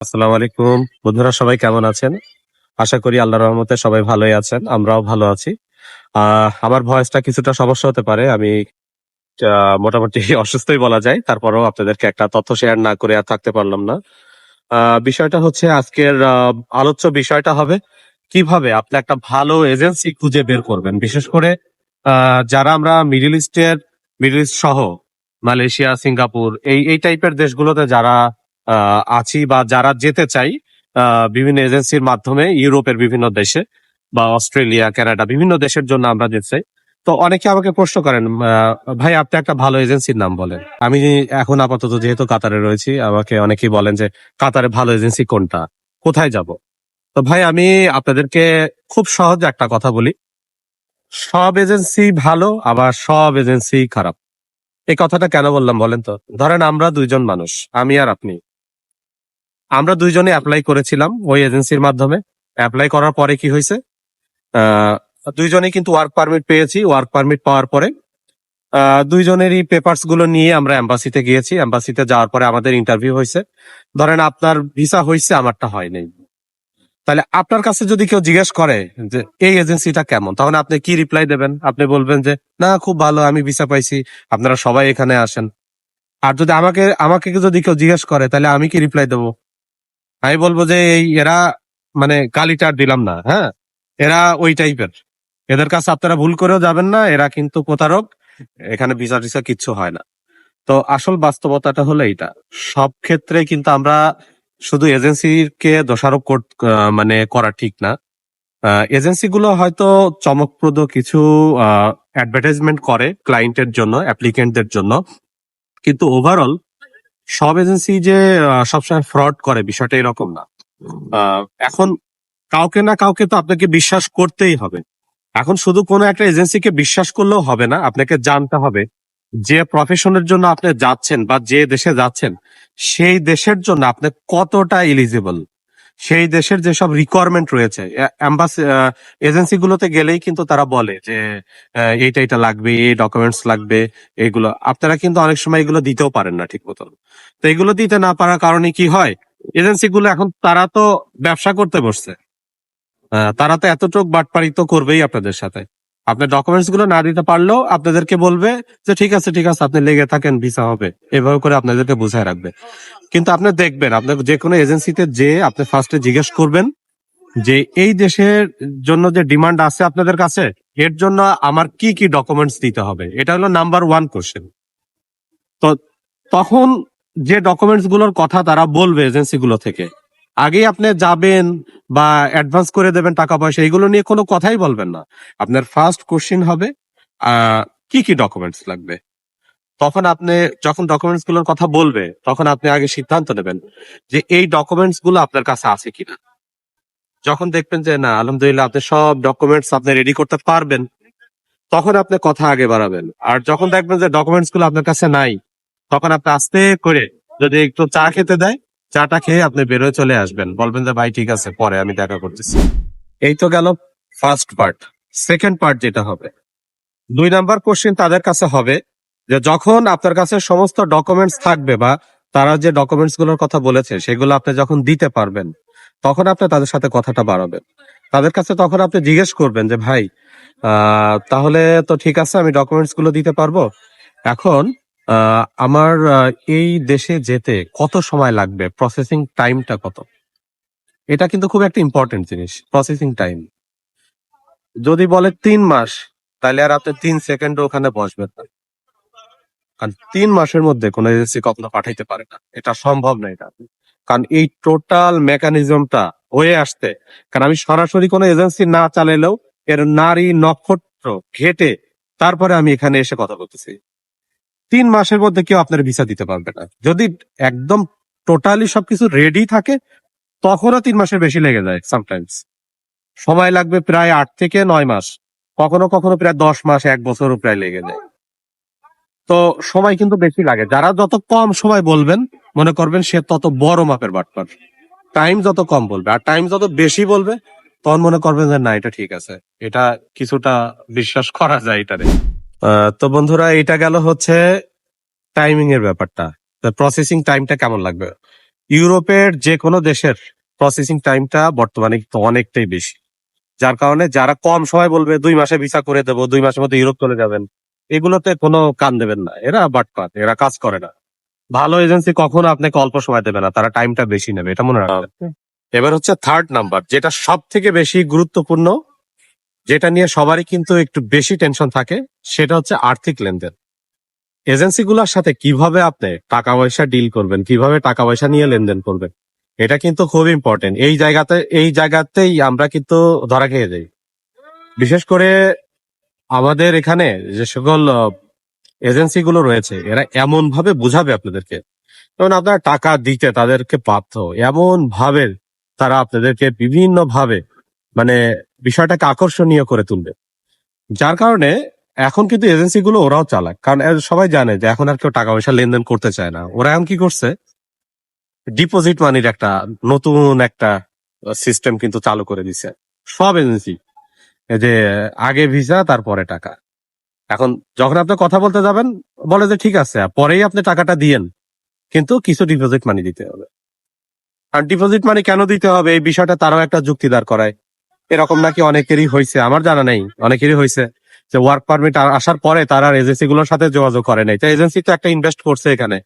আসসালামু আলাইকুম। বন্ধুরা, সবাই কেমন আছেন? আশা করি আল্লাহর রহমতে সবাই ভালোই আছেন, আমরাও ভালো আছি। আমার ভয়েসটা কিছুটা সমস্যা হতে পারে, আমি মোটামুটি অসুস্থই বলা যায়, তারপরেও আপনাদেরকে একটা তথ্য শেয়ার না করে আর থাকতে পারলাম না। বিষয়টা হচ্ছে আজকের আলোচ্য বিষয়টা হবে, কীভাবে আপনি একটা ভালো এজেন্সি খুঁজে বের করবেন? বিশেষ করে যারা আমরা মিডিল ইস্টের মিডিল ইস্ট সহ মালয়েশিয়া সিঙ্গাপুর এই এই টাইপের দেশগুলোতে যারা আছি বা যারা যেতে চাই বিভিন্ন এজেন্সির মাধ্যমে ইউরোপের বিভিন্ন দেশে বা অস্ট্রেলিয়া, কানাডা, বিভিন্ন দেশের জন্য আমরা যেতে চাই। তো অনেকে আমাকে প্রশ্ন করেন ভাই, আপনি একটা ভালো এজেন্সির নাম বলেন। আমি এখন আপাতত যেহেতু কাতারে রয়েছি, আমাকে অনেকেই বলেন যে, কাতারে ভালো এজেন্সি কোনটা? কোথায় যাব? তো ভাই, আমি আপনাদেরকে খুব সহজ একটা কথা বলি। সব এজেন্সি ভালো, আবার সব এজেন্সি খারাপ। এই কথাটা কেন বললাম বলেন তো? ধরেন আমরা দুইজন মানুষ, আমি আর আপনি। আমরা দুইজনে অ্যাপ্লাই করেছিলাম ওই এজেন্সির মাধ্যমে। অ্যাপ্লাই করার পরে কি হয়েছে? দুইজনে কিন্তু ওয়ার্ক পারমিট পেয়েছি। ওয়ার্ক পারমিট পাওয়ার পরে দুইজনেরই পেপারসগুলো নিয়ে আমরা এম্বাসিতে গিয়েছি। এম্বাসিতে যাওয়ার পরে আমাদের ইন্টারভিউ হয়েছে। ধরেন আপনার ভিসা হয়েছে, আমারটা হয় নাই তাহলে আপনার কাছে যদি কেউ জিজ্ঞেস করে যে, এই এজেন্সিটা কেমন? তখন আপনি কি রিপ্লাই দেবেন? আপনি বলবেন যে, না, খুব ভালো, আমি ভিসা পাইছি। আপনারা সবাই এখানে আসেন। আর যদি আমাকে আমাকে যদি কেউ জিজ্ঞেস করে, তাহলে আমি কি রিপ্লাই দেবো? আমি বলব যে এই এরা মানে গালিটা আর দিলাম না হ্যাঁ? এরা ওই টাইপের। এদের কাছে আপনারা ভুল করেও যাবেন না, এরা কিন্তু প্রতারক, এখানে বিচার টিসা কিচ্ছু হয় না। তো আসল বাস্তবতাটা হলো এইটা। সব ক্ষেত্রে কিন্তু আমরা শুধু এজেন্সিকে দোষারোপ মানে করা ঠিক না। এজেন্সি গুলো হয়তো চমকপ্রদ কিছু অ্যাডভার্টাইজমেন্ট করে ক্লায়েন্টের জন্য অ্যাপ্লিকেন্টদের জন্য। কিন্তু ওভারঅল সব এজেন্সি যে সবসময় ফ্রড করে, বিষয়টা এরকম না। এখন কাউকে না কাউকে তো আপনাকে বিশ্বাস করতেই হবে। এখন শুধু কোনো একটা এজেন্সিকে বিশ্বাস করলেও হবে না, আপনাকে জানতে হবে যে প্রফেশনের জন্য আপনি যাচ্ছেন বা যে দেশে যাচ্ছেন, সেই দেশের জন্য আপনি কতটা এলিজিবল সেই দেশের যেসব রিকোয়ারমেন্ট রয়েছে এজেন্সি গুলোতে গেলেই কিন্তু তারা বলে যে এইটা এটা লাগবে, এই ডকুমেন্টস লাগবে, এগুলো। আপনারা কিন্তু অনেক সময় এগুলো দিতেও পারেন না ঠিক মতন। তো এগুলো দিতে না পারার কারণে কি হয়? এজেন্সি গুলো এখন তারা তো ব্যবসা করতে বসছে। তারা তো এতটুক বাটপাড়ি তো করবেই আপনাদের সাথে। আপনার ডকুমেন্টসগুলো না দিতে পারলেও আপনাদেরকে বলবে যে, ঠিক আছে ঠিক আছে, আপনি লেগে থাকেন ভিসা হবে। এভাবে করে আপনাদেরকে বুঝায় রাখবে। কিন্তু আপনি দেখবেন আপনার যে কোনো এজেন্সিতে যে আপনি ফার্স্টে জিজ্ঞেস করবেন যে, এই দেশের জন্য যে ডিমান্ড আছে আপনাদের কাছে, এর জন্য আমার কি কি ডকুমেন্টস দিতে হবে? এটা হলো নাম্বার ওয়ান কোশ্চেন তো তখন যে ডকুমেন্টসগুলোর কথা তারা বলবে এজেন্সি গুলো থেকে আগেই আপনি যাবেন বা অ্যাডভান্স করে দেবেন টাকা পয়সা, এগুলো নিয়ে কোনো কথাই বলবেন না। আপনার ফার্স্ট কোশ্চেন হবে কি কি ডকুমেন্টস লাগবে? তখন আপনি যখন ডকুমেন্টসগুলোর কথা বলবে, তখন আপনি আগে সিদ্ধান্ত নেবেন যে এই ডকুমেন্টসগুলো আপনার কাছে আছে কিনা। যখন দেখবেন যে, না, আলহামদুলিল্লাহ, আপনি সব ডকুমেন্টস আপনি রেডি করতে পারবেন, তখন আপনি কথা আগে বাড়াবেন। আর যখন দেখবেন যে ডকুমেন্টসগুলো আপনার কাছে নাই, তখন আপনি আস্তে করে যদি একটু চা খেতে দেয় চাটা খেয়ে আপনি বেরোয় চলে আসবেন। বলবেন যে, ভাই, ঠিক আছে, পরে আমি দেখা করতেছি। এই তো গেল ফার্স্ট পার্ট সেকেন্ড পার্ট যেটা হবে। দুই নাম্বার কোশ্চেন তাদের কাছে হবে যে, যখন আপনার কাছে সমস্ত ডকুমেন্টস থাকবে বা তারা যে ডকুমেন্টসগুলোর কথা বলেছে, সেগুলো আপনি যখন দিতে পারবেন, তখন আপনি তাদের সাথে কথাটা বাড়াবেন। তাদের কাছে তখন আপনি জিজ্ঞেস করবেন যে, ভাই তাহলে তো ঠিক আছে, আমি ডকুমেন্টসগুলো দিতে পারব? এখন আমার এই দেশে যেতে কত সময় লাগবে? প্রসেসিং টাইমটা কত? এটা কিন্তু খুব একটা ইম্পর্টেন্ট জিনিস প্রসেসিং টাইম যদি বলে তিন মাস, তাহলে আর আপনি তিন সেকেন্ড ওখানে বসবেন না। কারণ তিন মাসের মধ্যে কোনো এজেন্সি কখনো পাঠাইতে পারে না। এটা সম্ভব না এটা। কারণ এই টোটাল মেকানিজমটা হয়ে আসতে, কারণ আমি সরাসরি কোনো এজেন্সি না চালাইলেও এর নারী নক্ষত্র ঘেটে তারপরে আমি এখানে এসে কথা বলতেছি। তিন মাসের মধ্যে কেউ আপনার ভিসা দিতে পারবে না। যদি একদম টোটালি সবকিছু রেডি থাকে তখনও তিন মাসের বেশি লেগে যায় সামটাইমস সময় লাগবে প্রায় আট থেকে নয় মাস। কখনো কখনো প্রায় দশ মাস এক বছরও প্রায় লেগে যায়। তো সময় কিন্তু বেশি লাগে। যারা যত কম সময় বলবেন মনে করবেন সে তত বড় মাপের বাটপার। টাইম যত কম বলবে আর টাইম যত বেশি বলবে তখন মনে করবেন যে না এটা ঠিক আছে। এটা কিছুটা বিশ্বাস করা যায় আহ, তো বন্ধুরা, এটা গেল হচ্ছে টাইমিং এর ব্যাপারটা। প্রসেসিং টাইমটা কেমন লাগবে? ইউরোপের যে কোনো দেশের প্রসেসিং টাইমটা বর্তমানে কিন্তু অনেকটাই বেশি। যার কারণে যারা কম সময় বলবে, দুই মাসে ভিসা করে দেবো, দুই মাসের মধ্যে ইউরোপ চলে যাবেন, এগুলোতে কোনো কান দেবেন না। এরা বাটপাত, এরা কাজ করে না। ভালো এজেন্সি কখনো আপনাকে অল্প সময় দেবে না, তারা টাইমটা বেশি নেবে, এটা মনে রাখবেন। এবার হচ্ছে থার্ড নাম্বার যেটা সব থেকে বেশি গুরুত্বপূর্ণ যেটা নিয়ে সবারই কিন্তু একটু বেশি টেনশন থাকে, সেটা হচ্ছে আর্থিক লেনদেন। এজেন্সিগুলোর সাথে কীভাবে আপনি টাকা পয়সা ডিল করবেন, কীভাবে টাকা পয়সা নিয়ে লেনদেন করবেন, এটা কিন্তু খুব ইম্পর্টেন্ট এই জায়গাতে, এই জায়গাতেই আমরা কিন্তু ধরা খেয়ে যাই। বিশেষ করে আমাদের এখানে যে সকল এজেন্সিগুলো রয়েছে, এরা এমন ভাবে বুঝাবে আপনাদেরকে। যেমন আপনারা টাকা দিতে তাদেরকে বাধ্য এমন ভাবে তারা আপনাদেরকে বিভিন্ন ভাবে মানে বিষয়টাকে আকর্ষণীয় করে তুলবে। যার কারণে এখন কিন্তু এজেন্সি গুলো ওরাও চালাক। কারণ সবাই জানে যে এখন আর কেউ টাকা পয়সা লেনদেন করতে চায় না। ওরা এখন কি করছে? ডিপোজিট মানির একটা নতুন একটা সিস্টেম কিন্তু চালু করে দিছে। সব এজেন্সি যে আগে ভিসা তারপরে টাকা। এখন যখন আপনি কথা বলতে যাবেন, বলে যে ঠিক আছে পরেই আপনি টাকাটা দিয়েন। কিন্তু কিছু ডিপোজিট মানি দিতে হবে। আর ডিপোজিট মানি কেন দিতে হবে? এই বিষয়টা তারাও একটা যুক্তি দাঁড় করায়। এরকম নাকি অনেকেরই হয়েছে, আমার জানা নেই, অনেকেরই হয়েছে যে ওয়ার্ক পারমিট আসার পরে তারা এজেন্সি গুলোর সাথে যোগাযোগ করে নাই। তো এজেন্সি তো একটা ইনভেস্ট করছে এখানে,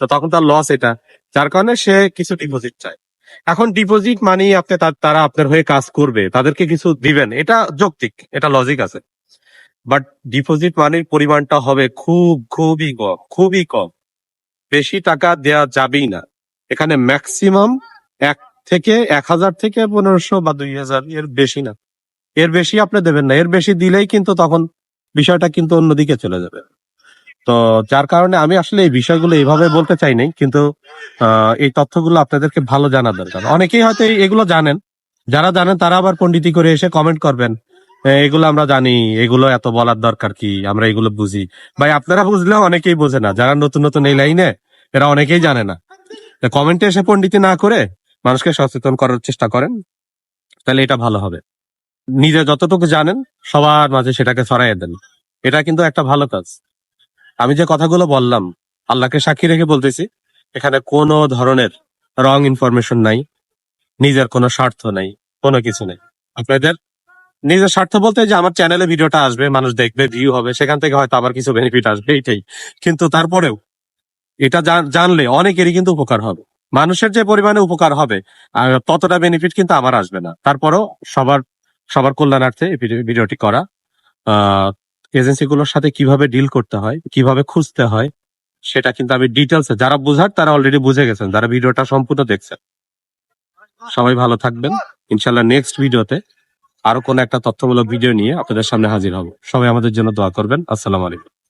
তো তখন তার লস এটা, যার কারণে সে কিছু ডিপোজিট চায়। এখন ডিপোজিট মানি আপনি তারা আপনার হয়ে কাজ করবে, তাদেরকে কিছু দিবেন, এটা যৌক্তিক, এটা লজিক আছে। বাট ডিপোজিট মানির পরিমাণটা হবে খুব, খুবই কম খুবই কম। বেশি টাকা দেয়া যাবেই না। এখানে ম্যাক্সিমাম এক থেকে এক হাজার থেকে পনেরোশো বা দুই হাজার, এর বেশি না। এর বেশি আপনি দেবেন না। এর বেশি দিলেই কিন্তু তখন বিষয়টা কিন্তু অন্যদিকে চলে যাবে। তো যার কারণে আমি আসলে এই বিষয়গুলো এইভাবে বলতে চাই নাই, কিন্তু এই তথ্যগুলো আপনাদেরকে ভালো জানা দরকার। অনেকেই হয়তো এগুলো জানেন। যারা জানেন তারা আবার পণ্ডিতি করে এসে কমেন্ট করবেন এগুলো আমরা জানি, এগুলো এত বলার দরকার কি? আমরা এগুলো বুঝি। ভাই, আপনারা বুঝলেও অনেকেই বোঝে না। যারা নতুন নতুন এই লাইনে, এরা অনেকেই জানে না। কমেন্টে এসে পণ্ডিতি না করে মানুষকে সচেতন করার চেষ্টা করেন, তাহলে এটা ভালো হবে। নিজে যতটুকু জানেন, সবার মাঝে সেটাকে ছড়াইয়ে দেন। এটা কিন্তু একটা ভালো কাজ। আমি যে কথাগুলো বললাম, আল্লাহকে সাক্ষী রেখে বলতেছি, এখানে কোনো ধরনের রং ইনফরমেশন নাই, নিজের কোনো স্বার্থ নাই, কোনো কিছু নেই। আপনাদের নিজের স্বার্থ বলতে যে আমার চ্যানেলে ভিডিওটা আসবে, মানুষ দেখবে ভিউ হবে, সেখান থেকে হয়তো আবার কিছু বেনিফিট আসবে, এইটাই। কিন্তু তারপরেও এটা জানলে অনেকেরই কিন্তু উপকার হবে। মানুষের যে পরিমাণে উপকার হবে ততটা বেনিফিট কিন্তু আমার আসবে না। তারপরও সবার সবার কল্যাণার্থে ভিডিওটি করা। এজেন্সিগুলোর সাথে কীভাবে ডিল করতে হয়, কীভাবে খুঁজতে হয়, সেটা কিন্তু আমি ডিটেলসে যারা বোঝার তারা অলরেডি বুঝে গেছেন, যারা ভিডিওটা সম্পূর্ণ দেখছেন। সবাই ভালো থাকবেন। ইনশাল্লাহ নেক্সট ভিডিওতে আরও কোনো একটা তথ্যমূলক ভিডিও নিয়ে আপনাদের সামনে হাজির হব। সবাই আমাদের জন্য দোয়া করবেন। আসসালামু আলাইকুম।